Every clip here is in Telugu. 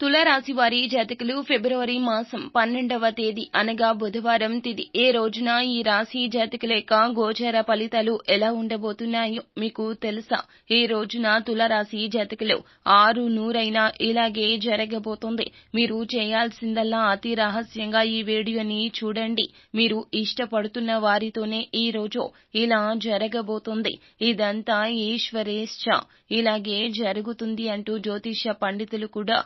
తులారాశి వారి జాతకులు ఫిబ్రవరి మాసం పన్నెండవ తేదీ అనగా బుధవారం తిది. ఏ రోజున ఈ రాశి జాతకుల యొక్క గోచర ఫలితాలు ఎలా ఉండబోతున్నాయో మీకు తెలుసా? ఈ రోజున తులరాశి జాతకులు ఆరు నూరైనా ఇలాగే జరగబోతుంది. మీరు చేయాల్సిందల్లా అతి రహస్యంగా ఈ వీడియోని చూడండి. మీరు ఇష్టపడుతున్న వారితోనే ఈ రోజు ఇలా జరగబోతుంది. ఇదంతా ఈశ్వరేశ్చ. ఇలాగే జరుగుతుంది అంటూ జ్యోతిష పండితులు కూడా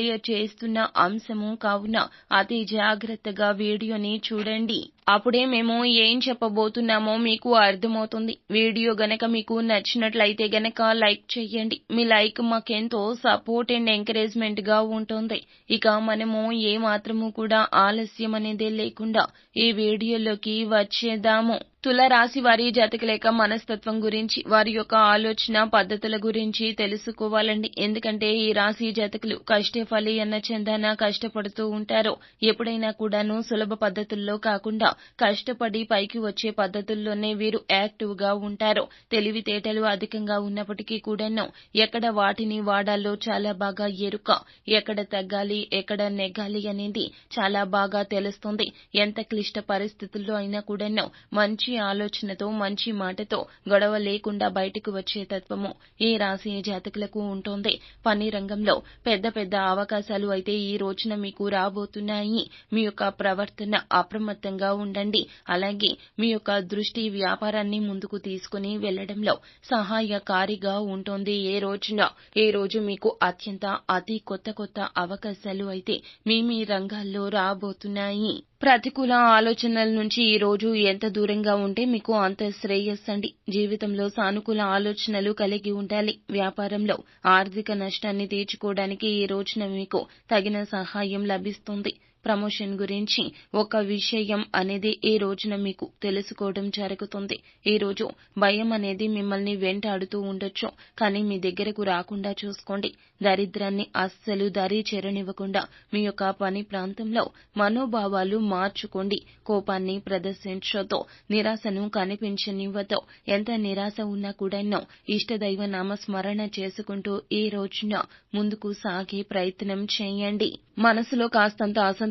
తెలియచేస్తున్న అంశము కావున అతి జాగ్రత్తగా వీడియోని చూడండి. అప్పుడే మేము ఏం చెప్పబోతున్నామో మీకు అర్థమవుతుంది. వీడియో గనక మీకు నచ్చినట్లయితే గనక లైక్ చేయండి మీ లైక్ మాకెంతో సపోర్ట్ అండ్ ఎంకరేజ్మెంట్గా ఉంటుంది. ఇక మనము ఏ మాత్రము కూడా ఆలస్యం అనేది లేకుండా ఈ వీడియోలోకి వచ్చేద్దాము. తుల రాశి వారి జాతకుల లేక మనస్తత్వం గురించి వారి యొక్క ఆలోచన పద్ధతుల గురించి తెలుసుకోవాలండి. ఎందుకంటే ఈ రాశి జాతకులు కష్టే ఫలి అన్న చందాన కష్టపడుతూ ఉంటారు. ఎప్పుడైనా కూడాను సులభ పద్ధతుల్లో కాకుండా కష్టపడి పైకి వచ్చే పద్ధతుల్లోనే వీరు యాక్టివ్గా ఉంటారు. తెలివితేటలు అధికంగా ఉన్నప్పటికీ కూడాను ఎక్కడ వాటిని వాడాలో చాలా బాగా ఎరుక. ఎక్కడ తగ్గాలి ఎక్కడ నెగ్గాలి అనేది చాలా బాగా తెలుస్తుంది. ఎంత క్లిష్ట పరిస్థితుల్లో అయినా కూడాను మంచి ఆలోచనతో మంచి మాటతో గొడవ లేకుండా బయటకు వచ్చే తత్వము ఈ రాశి జాతకులకు ఉంటుంది. పని రంగంలో పెద్ద పెద్ద అవకాశాలు అయితే ఈ రోజున మీకు రాబోతున్నాయి. మీ యొక్క ప్రవర్తన అప్రమత్తంగా ఉండండి. అలాగే మీ యొక్క దృష్టి వ్యాపారాన్ని ముందుకు తీసుకుని వెళ్ళడంలో సహాయకారిగా ఉంటుంది ఏ రోజున. ఏ రోజు మీకు అత్యంత అతి కొత్త కొత్త అవకాశాలు అయితే మీ మీ రంగాల్లో రాబోతున్నాయి. ప్రతికూల ఆలోచనల నుంచి ఈ రోజు ఎంత దూరంగా ఉంటే మీకు అంత శ్రేయస్సండి జీవితంలో సానుకూల ఆలోచనలు కలిగి ఉండాలి. వ్యాపారంలో ఆర్థిక నష్టాన్ని తీర్చుకోవడానికి ఈ రోజున మీకు తగిన సహాయం లభిస్తుంది. ప్రమోషన్ గురించి ఒక విషయం అనేది ఈ రోజున మీకు తెలుసుకోవడం జరుగుతుంది. ఈ రోజు భయం అనేది మిమ్మల్ని వెంటాడుతూ ఉండొచ్చు కానీ మీ దగ్గరకు రాకుండా చూసుకోండి. దరిద్రాన్ని అస్సలు దరి చేరనివ్వకుండా మీ యొక్క పని ప్రాంతంలో మనోభావాలు మార్చుకోండి. కోపాన్ని ప్రదర్శించతో నిరాశను కనిపించనివ్వతో ఎంత నిరాశ ఉన్నా కూడానో ఇష్టదైవ నామస్మరణ చేసుకుంటూ ఈ రోజున ముందుకు సాగే ప్రయత్నం చేయండి. మనసులో కాస్తంత అసంతృప్తి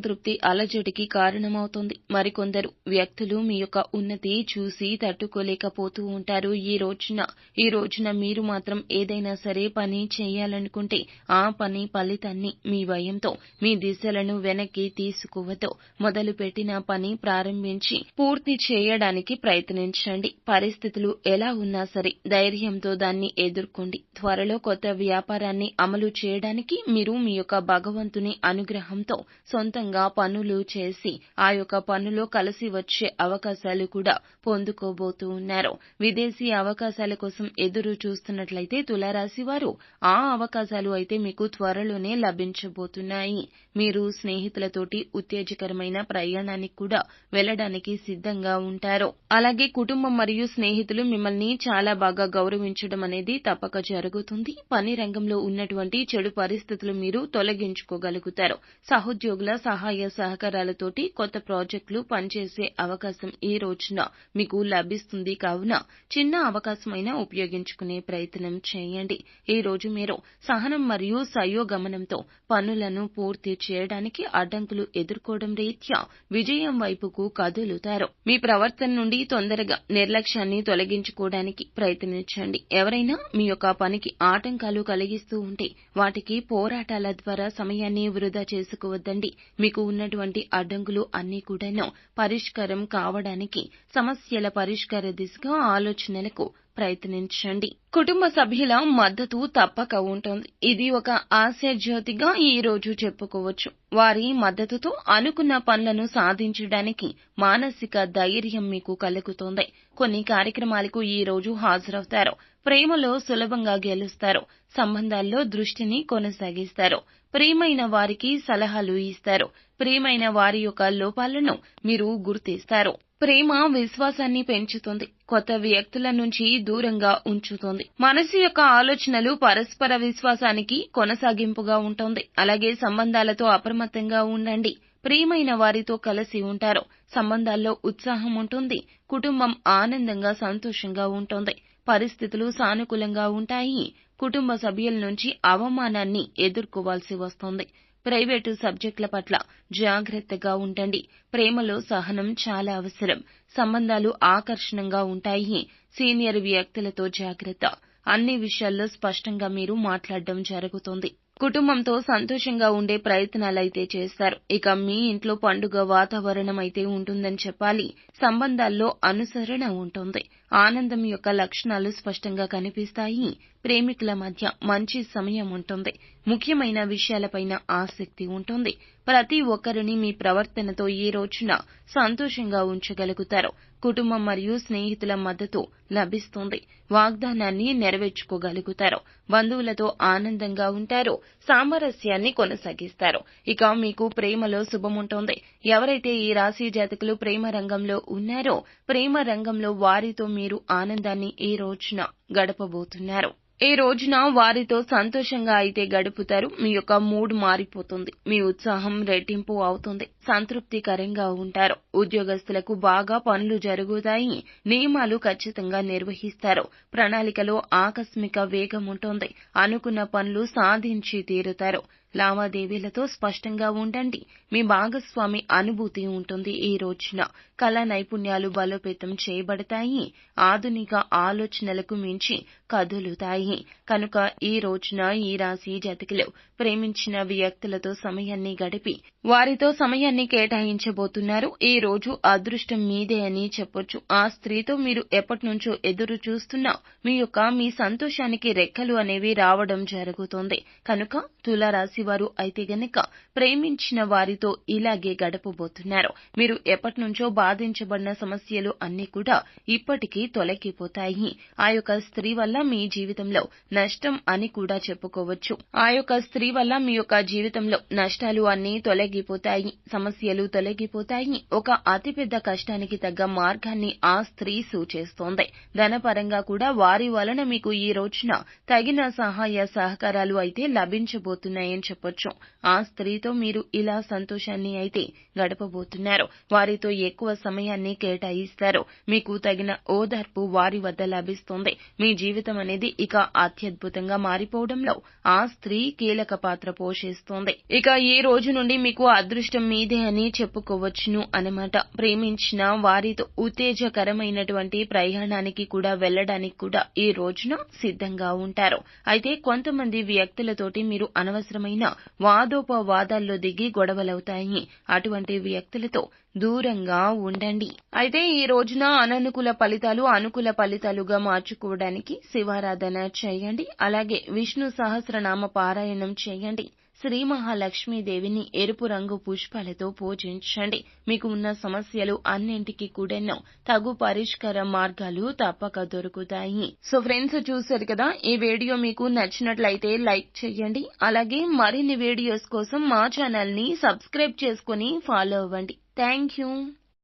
అలజడికి కారణమవుతుంది. మరికొందరు వ్యక్తులు మీ యొక్క ఉన్నతి చూసి తట్టుకోలేకపోతూ ఉంటారు. ఈ రోజున ఈ రోజున మీరు మాత్రం ఏదైనా సరే పని చేయాలనుకుంటే ఆ పని ఫలితాన్ని మీ భయంతో మీ దిశలను వెనక్కి తీసుకోవద్దు మొదలు పెట్టిన పని ప్రారంభించి పూర్తి చేయడానికి ప్రయత్నించండి. పరిస్థితులు ఎలా ఉన్నా సరే ధైర్యంతో దాన్ని ఎదుర్కోండి. త్వరలో కొత్త వ్యాపారాన్ని అమలు చేయడానికి మీరు మీ యొక్క భగవంతుని అనుగ్రహంతో సొంతంగా పనులు చేసి ఆ యొక్క పనులో కలిసి వచ్చే అవకాశాలు కూడా పొందుకోబోతూ ఉన్నారు. విదేశీ అవకాశాల కోసం ఎదురు చూస్తున్నట్లయితే తులారాశి వారు ఆ అవకాశాలు అయితే మీకు త్వరలోనే లభించబోతున్నాయి. మీరు స్నేహితులతోటి ఉత్తేజకరమైన ప్రయాణానికి కూడా వెళ్ళడానికి సిద్ధంగా ఉంటారు. అలాగే కుటుంబం మరియు స్నేహితులు మిమ్మల్ని చాలా బాగా గౌరవించడం అనేది తప్పక జరుగుతుంది. పని రంగంలో ఉన్నటువంటి చెడు పరిస్థితులు మీరు తొలగించుకోగలుగుతారు. సహోద్యోగుల సహాయ సహకారాలతోటి కొత్త ప్రాజెక్టులు పనిచేసే అవకాశం ఈ రోజున మీకు లభిస్తుంది కావున చిన్న అవకాశమైనా ఉపయోగించుకునే ప్రయత్నం చేయండి. ఈ రోజు మీరు సహనం మరియు సయోగమనంతో పనులను పూర్తి చేయడానికి అడ్డంకులు ఎదుర్కోవడం రీత్యా విజయం వైపుకు కదులుతారు. మీ ప్రవర్తన నుండి తొందరగా నిర్లక్ష్యాన్ని తొలగించుకోవడానికి ప్రయత్నించండి. ఎవరైనా మీ యొక్క పనికి ఆటంకాలు కలిగిస్తూ ఉంటే వాటికి పోరాటాల ద్వారా సమయాన్ని వృధా చేసుకోవద్దండి. మీకు ఉన్నటువంటి అడ్డంకులు అన్నీ కూడాను పరిష్కారం కావడానికి సమస్యల పరిష్కార దిశగా ఆలోచనలకు ప్రయత్నించండి. కుటుంబ సభ్యుల మద్దతు తప్పక ఉంటుంది. ఇది ఒక ఆశాజ్యోతిగా ఈ రోజు చెప్పుకోవచ్చు. వారి మద్దతుతో అనుకున్న పనులను సాధించడానికి మానసిక ధైర్యం మీకు కలుగుతుంది. కొన్ని కార్యక్రమాలకు ఈ రోజు హాజరవుతారు. ప్రేమలో సులభంగా గెలుస్తారు. సంబంధాల్లో దృష్టిని కొనసాగిస్తారు. ప్రియమైన వారికి సలహాలు ఇస్తారు. ప్రియమైన వారి యొక్క లోపాలను మీరు గుర్తిస్తారు. ప్రేమ విశ్వాసాన్ని పెంచుతుంది. కొత్త వ్యక్తుల నుంచి దూరంగా ఉంచుతుంది. మనసు యొక్క ఆలోచనలు పరస్పర విశ్వాసానికి కొనసాగింపుగా ఉంటుంది. అలాగే సంబంధాలతో అప్రమత్తంగా ఉండండి. ప్రియమైన వారితో కలిసి ఉంటారు. సంబంధాల్లో ఉత్సాహం ఉంటుంది. కుటుంబం ఆనందంగా సంతోషంగా ఉంటుంది. పరిస్థితులు సానుకూలంగా ఉంటాయి. కుటుంబ సభ్యుల నుంచి అవమానాన్ని ఎదుర్కోవాల్సి వస్తుంది. ప్రైవేటు సబ్జెక్టుల పట్ల జాగ్రత్తగా ఉండండి. ప్రేమలో సహనం చాలా అవసరం. సంబంధాలు ఆకర్షణంగా ఉంటాయి. సీనియర్ వ్యక్తులతో జాగ్రత్త. అన్ని విషయాల్లో స్పష్టంగా మీరు మాట్లాడడం జరుగుతుంది. కుటుంబంతో సంతోషంగా ఉండే ప్రయత్నాలైతే చేస్తారు. ఇక మీ ఇంట్లో పండుగ వాతావరణం అయితే ఉంటుందని చెప్పాలి. సంబంధాల్లో అనుసరణ ఉంటుంది. ఆనందం యొక్క లక్షణాలు స్పష్టంగా కనిపిస్తాయి. ప్రేమికుల మధ్య మంచి సమయం ఉంటుంది. ముఖ్యమైన విషయాలపైన ఆసక్తి ఉంటుంది. ప్రతి ఒక్కరిని మీ ప్రవర్తనతో ఈ రోజున సంతోషంగా ఉంచగలుగుతారు కుటుంబం మరియు స్నేహితుల మద్దతు లభిస్తుంది. వాగ్దానాన్ని నెరవేర్చుకోగలుగుతారు బంధువులతో ఆనందంగా ఉంటారు సామరస్యాన్ని కొనసాగిస్తారు ఇక మీకు ప్రేమలో శుభముంటుంది ఎవరైతే ఈ రాశి జాతకులు ప్రేమ రంగంలో ఉన్నారో ప్రేమ రంగంలో వారితో మీరు ఆనందాన్ని ఈ రోజున గడపబోతున్నారు. ఈ రోజున వారితో సంతోషంగా అయితే గడుపుతారు. మీ యొక్క మూడ్ మారిపోతుంది. మీ ఉత్సాహం రెట్టింపు అవుతుంది. సంతృప్తికరంగా ఉంటారు. ఉద్యోగస్తులకు బాగా పనులు జరుగుతాయి. నియమాలు ఖచ్చితంగా నిర్వహిస్తారు. ప్రణాళికలో ఆకస్మిక వేగం ఉంటుంది. అనుకున్న పనులు సాధించి తీరుతారు. లావాదేవీలతో స్పష్టంగా ఉండండి. మీ భాగస్వామి అనుభూతి ఉంటుంది ఈ రోజున. కళా నైపుణ్యాలు బలోపేతం చేయబడతాయి. ఆధునిక ఆలోచనలకు మించి కదులుతాయి. కనుక ఈ రోజున ఈ రాశి జతకులు ప్రేమించిన వ్యక్తులతో సమయాన్ని గడిపి వారితో సమయాన్ని కేటాయించబోతున్నారు. ఈ రోజు అదృష్టం మీదే అని చెప్పొచ్చు. ఆ స్త్రీతో మీరు ఎప్పటి నుంచో ఎదురు చూస్తున్నా మీ యొక్క మీ సంతోషానికి రెక్కలు అనేవి రావడం జరుగుతుంది. కనుక తులారాశి వారు అయితే గనక ప్రేమించిన వారితో ఇలాగే గడపబోతున్నారు. మీరు ఎప్పటి నుంచో బాధించబడిన సమస్యలు అన్ని కూడా ఇప్పటికీ తొలగిపోతాయి. ఆ యొక్క స్త్రీ వల్ల మీ జీవితంలో నష్టం అని కూడా చెప్పుకోవచ్చు. ఆ యొక్క స్త్రీ వల్ల మీ యొక్క జీవితంలో నష్టాలు అన్ని తొలగిపోతాయి. సమస్యలు తొలగిపోతాయి. ఒక అతిపెద్ద కష్టానికి తగ్గ మార్గాన్ని ఆ స్త్రీ సూచిస్తోంది. ధనపరంగా కూడా వారి వలన మీకు ఈ రోజున తగిన సహాయ సహకారాలు అయితే లభించబోతున్నాయని చెప్పొచ్చు. ఆ స్త్రీతో మీరు ఇలా సంతోషాన్ని అయితే గడపబోతున్నారు. వారితో ఎక్కువ సమయాన్ని కేటాయిస్తారు. మీకు తగిన ఓదార్పు వారి వద్ద లభిస్తుంది. మీ జీవితం అనేది ఇక అత్యద్భుతంగా మారిపోవడంలో ఆ స్త్రీ కీలక పాత్ర పోషిస్తోంది. ఇక ఈ రోజు నుండి మీకు అదృష్టం మీ ఇదే అని చెప్పుకోవచ్చును అనమాట ప్రేమించిన వారితో ఉత్తేజకరమైనటువంటి ప్రయాణానికి కూడా వెళ్ళడానికి కూడా ఈ రోజున సిద్ధంగా ఉంటారు. అయితే కొంతమంది వ్యక్తులతోటి మీరు అనవసరమైన వాదోపవాదాల్లో దిగి గొడవలవుతాయి. అటువంటి వ్యక్తులతో దూరంగా ఉండండి. అయితే ఈ రోజున అననుకూల ఫలితాలు అనుకూల ఫలితాలుగా మార్చుకోవడానికి శివారాధన చేయండి. అలాగే విష్ణు సహస్రనామ పారాయణం చేయండి. శ్రీ మహాలక్ష్మీదేవిని ఎరుపు రంగు పుష్పాలతో పూజించండి. మీకు ఉన్న సమస్యలు అన్నింటికి కూడా తగు పరిష్కార మార్గాలు తప్పక దొరుకుతాయి. సో ఫ్రెండ్స్ చూశారు కదా ఈ వీడియో మీకు నచ్చినట్లయితే లైక్ చేయండి. అలాగే మరిన్ని వీడియోస్ కోసం మా ఛానల్ని సబ్స్క్రైబ్ చేసుకుని ఫాలో అవ్వండి. Thank you.